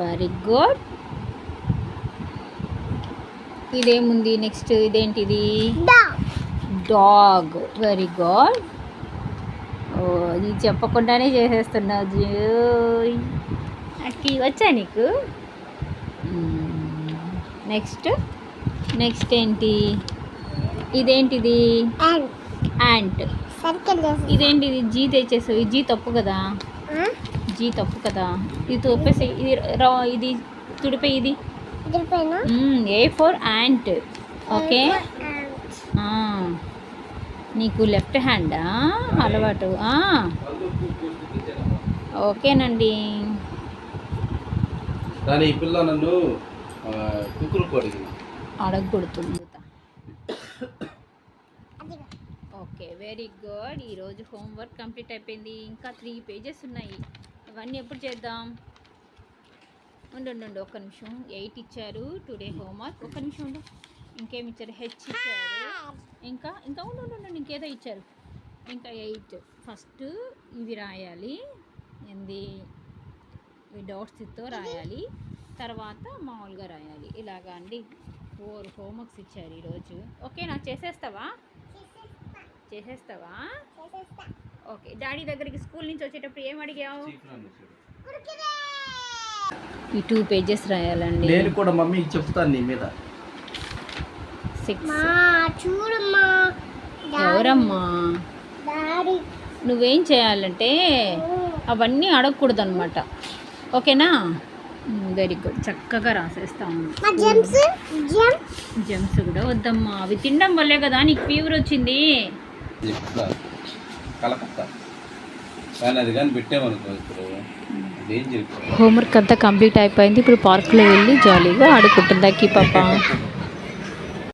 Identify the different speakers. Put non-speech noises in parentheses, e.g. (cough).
Speaker 1: Very good ఇదేముంది? Next ఇదేంటిది? Dog very good ఓ ఇది చెప్పకుండానే చేసేస్తున్నావు జోయ్. అక్కి వచ్చా నీకు? నెక్స్ట్ నెక్స్ట్ ఏంటి? ఇదేంటిది? యాంట్ ఇదేంటిది? జీ తెచ్చేసావు. జీ తప్పు కదా? జీ తప్పు కదా. ఇది తొప్పేసి ఇది రా ఇది తుడిపే ఇది. A for ant. ఓకే. ఆ. నీకు లెఫ్ట్ హ్యాండా? అలవాటు. ఆ. ఓకేనండి.
Speaker 2: కానీ ఈ పిల్ల నన్ను ఆ, కుక్కులు కొడిగింది.
Speaker 1: అడగకూడుతుంది ఓకే వెరీ గుడ్. ఈరోజు హోంవర్క్ కంప్లీట్ అయిపోయింది. ఇంకా త్రీ పేజెస్ ఉన్నాయి. ఇవన్నీ ఎప్పుడు చేద్దాం? ఉండు ఒక్క నిమిషం. ఎయిట్ ఇచ్చారు. Today homework. ఒక్క నిమిషం ఉండు. ఇంకేమి ఇచ్చారు? హెచ్ ఇచ్చారు. ఇంకా ఇంకా ఉండు ఉండు, ఉండు ఇంకేదో ఇచ్చారు. ఇంకా ఎయిట్. ఫస్ట్ ఇవి రాయాలి. ఏంది? ఈ డాట్స్తో రాయాలి. తర్వాత మామూలుగా రాయాలి. ఇలాగా అండి. ఫోర్ హోంవర్క్స్ ఇచ్చారు ఈరోజు. ఓకే నాకు చేసేస్తావా? చేసేస్తావా? ఓకే. డాడీ దగ్గరికి స్కూల్ నుంచి వచ్చేటప్పుడు ఏం అడిగావు? ఈ టూ పేజెస్ రాయాలండి.
Speaker 2: నేను కూడా మమ్మీకి చెప్తాను నీ మీద.
Speaker 1: సిక్స్
Speaker 3: మా చూడమ్మా.
Speaker 1: ఎవరమ్మా? నువ్వేం చేయాలంటే అవన్నీ అడగకూడదు అనమాట ఓకేనా వెరీ గుడ్. చక్కగా రాసేస్తాము
Speaker 3: మా జెమ్స్? జెమ్?
Speaker 1: జెమ్స్ కూడా వద్దమ్మా. అవి తినడం వల్లే కదా నీకు ఫీవర్ వచ్చింది.
Speaker 2: కలకత్తా. కానీ అది కానీ పెట్టామనుకో ఇప్పుడు. అదేం చెప్పి
Speaker 1: హోంవర్క్ అంతా కంప్లీట్ అయిపోయింది. ఇప్పుడు పార్క్లో వెళ్ళి జాలీగా ఆడుకుంటుందా కీ పాప? (laughs)